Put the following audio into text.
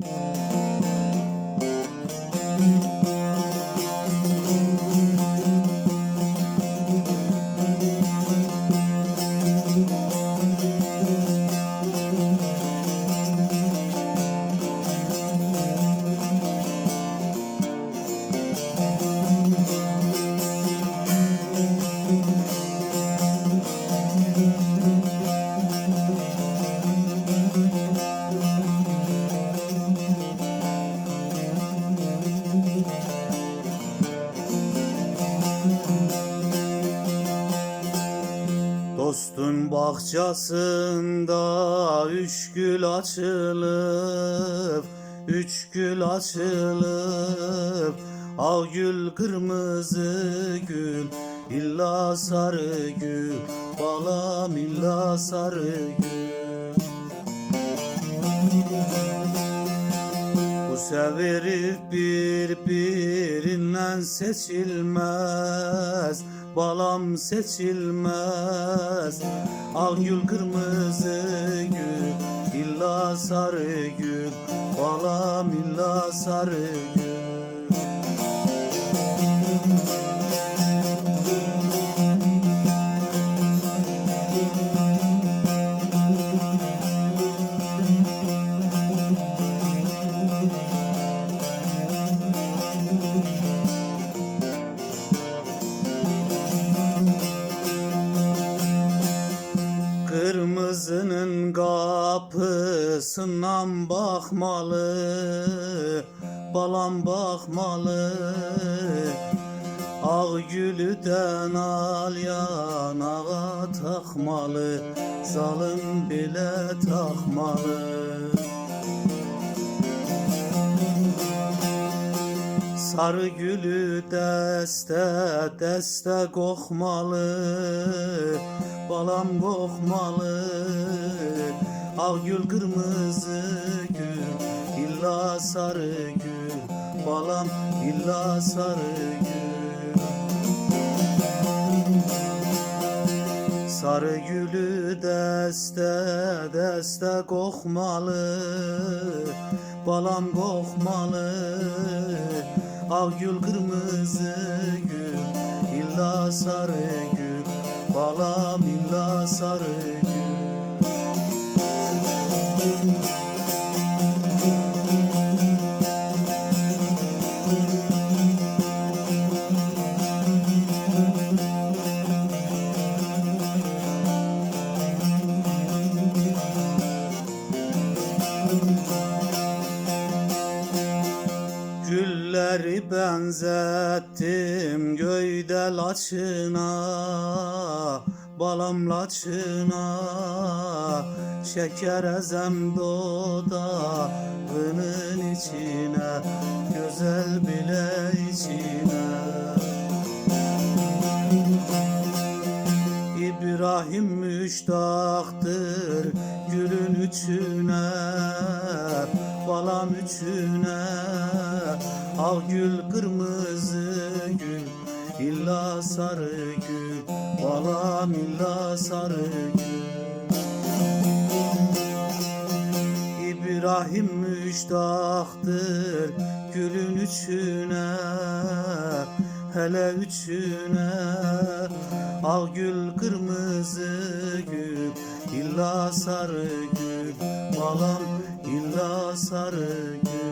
Música Dostun bahçesinde üç gül açılıp Üç gül açılıp Al gül kırmızı gül illa sarı gül Balam illa sarı gül. Bu severi birbirinden seçilmez Balam seçilmez. Al gül kırmızı gül illa sarı gül. Balam illa sarı gül kapısından bakmalı Balam bakmalı. Ağ gülüden al yanağa takmalı Zalım bile takmalı. Sarı gülü deste deste kokmalı Balam kokmalı Al gül kırmızı gül illa sarı gül. Balam illa sarı gül. Sarı gülü deste deste kokmalı. Balam kokmalı. Al gül kırmızı gül illa sarı gül. Balam illa sarı gül Gülleri benzettim göyde laçına Balam laçına Şeker ezem dodağının içine Güzel bile içine. İbrahim müştaktır gülün üçüne Balam üçüne. Al gül kırmızı gül illa sarı gül Balam illa sarı gül İbrahim müştaktır gülün üçüne Hele üçüne. Al gül kırmızı gül illa sarı gül Balam illa sarı gül